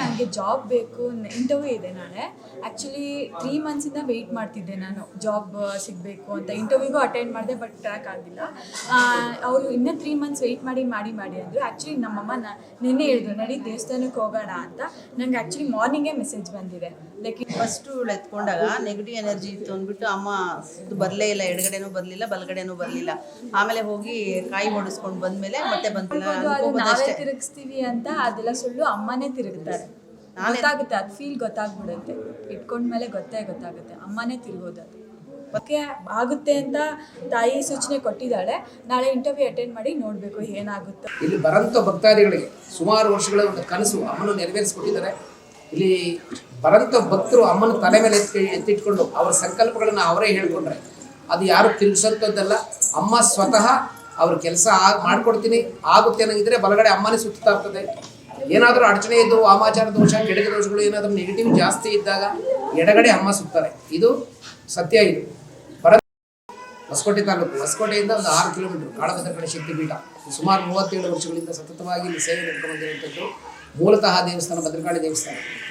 ನನಗೆ ಜಾಬ್ ಬೇಕು ಇಂಟರ್ವ್ಯೂ ಇದೆ ನಾಳೆ. ಆ್ಯಕ್ಚುಲಿ ತ್ರೀ ಮಂತ್ಸಿಂದ ವೆಯ್ಟ್ ಮಾಡ್ತಿದ್ದೆ ನಾನು. ಜಾಬ್ ಸಿಗಬೇಕು ಅಂತ. ಇಂಟರ್ವ್ಯೂಗೂ ಅಟೆಂಡ್ ಮಾಡಿದೆ ಬಟ್ ಟ್ರ್ಯಾಕ್ ಆಗಿಲ್ಲ. ಅವರು ಇನ್ನೂ ತ್ರೀ ಮಂತ್ಸ್ ವೆಯ್ಟ್ ಮಾಡಿ ಮಾಡಿ ಮಾಡಿ ಅಂದರು. ಆ್ಯಕ್ಚುಲಿ ನಮ್ಮಮ್ಮ ನ ನಿನ್ನೆ ಹೇಳಿದ್ರು ನಡಿ ದೇವಸ್ಥಾನಕ್ಕೆ ಹೋಗೋಣ ಅಂತ. ನಂಗೆ ಆ್ಯಕ್ಚುಲಿ ಮಾರ್ನಿಂಗೇ ಮೆಸೇಜ್ ಬಂದಿದೆ. ಲೈಕ್ ಫಸ್ಟು ಎತ್ಕೊಂಡಾಗ ನೆಗೆಟಿವ್ ಎನರ್ಜಿ ಇತ್ತು ಅಂದ್ಬಿಟ್ಟು ಅಮ್ಮ ಇದು ಬರಲೇ ಇಲ್ಲ ಎಡಗಡೆನೂ ಬರಲಿಲ್ಲ ಬಲಗಡೆನೂ ಬರಲಿಲ್ಲ. ಆಮೇಲೆ ಹೋಗಿ ಕಾಯಿ ಹೊಡಿಸ್ಕೊಂಡು ಬಂದಮೇಲೆ ಮತ್ತೆ ಬಂದಿಲ್ಲ. ನಾವೇ ತಿರುಗಿಸ್ತೀವಿ ಅಂತ ಅದೆಲ್ಲ ಸುಳ್ಳು ಅಮ್ಮನೇ ತಿರುಗುತ್ತಾರೆ ಗೊತ್ತಾಗುತ್ತೆ ಅದು ಫೀಲ್ ಗೊತ್ತಾಗ್ಬಿಡುತ್ತೆ. ಇಟ್ಕೊಂಡ್ಮೇಲೆ ಗೊತ್ತೇ ಗೊತ್ತಾಗುತ್ತೆ. ಅಮ್ಮನೇ ತಿರ್ಗೋದು ಅದು. ಓಕೆ ಆಗುತ್ತೆ ಅಂತ ತಾಯಿ ಸೂಚನೆ ಕೊಟ್ಟಿದ್ದಾಳೆ. ನಾಳೆ ಇಂಟರ್ವ್ಯೂ ಅಟೆಂಡ್ ಮಾಡಿ ನೋಡಬೇಕು ಏನಾಗುತ್ತೆ. ಇಲ್ಲಿ ಬರಂತ ಭಕ್ತಾದಿಗಳಿಗೆ ಸುಮಾರು ವರ್ಷಗಳ ಒಂದು ಕನಸು ಅಮ್ಮನ ನೆರವೇರಿಸಿಕೊಟ್ಟಿದ್ದಾರೆ. ಇಲ್ಲಿ ಬರಂತ ಭಕ್ತರು ಅಮ್ಮನ ತಲೆ ಮೇಲೆ ಎತ್ತಿ ಎತ್ತಿಟ್ಕೊಂಡು ಅವರ ಸಂಕಲ್ಪಗಳನ್ನು ಅವರೇ ಹೇಳ್ಕೊಂಡ್ರೆ ಅದು ಯಾರು ತಿಳಿಸೋಂಥದ್ದಲ್ಲ. ಅಮ್ಮ ಸ್ವತಃ ಅವ್ರ ಕೆಲಸ ಆಗಿ ಮಾಡ್ಕೊಡ್ತೀನಿ ಆಗುತ್ತೆ ಅನ್ನೋದಿದ್ರೆ ಬಲಗಡೆ ಅಮ್ಮನೇ ಸುತ್ತಾ ಇರ್ತದೆ. ಏನಾದರೂ ಅಡಚಣೆ ಇದ್ದು ವಾಮಾಚಾರ ದೋಷ ಕೆಡಕ ದೋಷಗಳು ಏನಾದರೂ ನೆಗೆಟಿವ್ ಜಾಸ್ತಿ ಇದ್ದಾಗ ಎಡಗಡೆ ಅಮ್ಮ ಸುತ್ತಾರೆ. ಇದು ಸತ್ಯ ಇದು. ಬರ ಹೊಸಕೋಟೆ ತಾಲೂಕು. ಹೊಸಕೋಟೆಯಿಂದ ಒಂದು ಆರು ಕಿಲೋಮೀಟರ್ ಕಾಳಭದ್ರ ಶಕ್ತಿಪೀಠ. ಸುಮಾರು ಮೂವತ್ತೇಳು ವರ್ಷಗಳಿಂದ ಸತತವಾಗಿ ಇಲ್ಲಿ ಸೇವೆ ನಡ್ಕೊಂಡು ಬಂದಿರುವಂಥದ್ದು. ಮೂಲತಃ ದೇವಸ್ಥಾನ, ಭದ್ರಕಾಳಿ ದೇವಸ್ಥಾನ.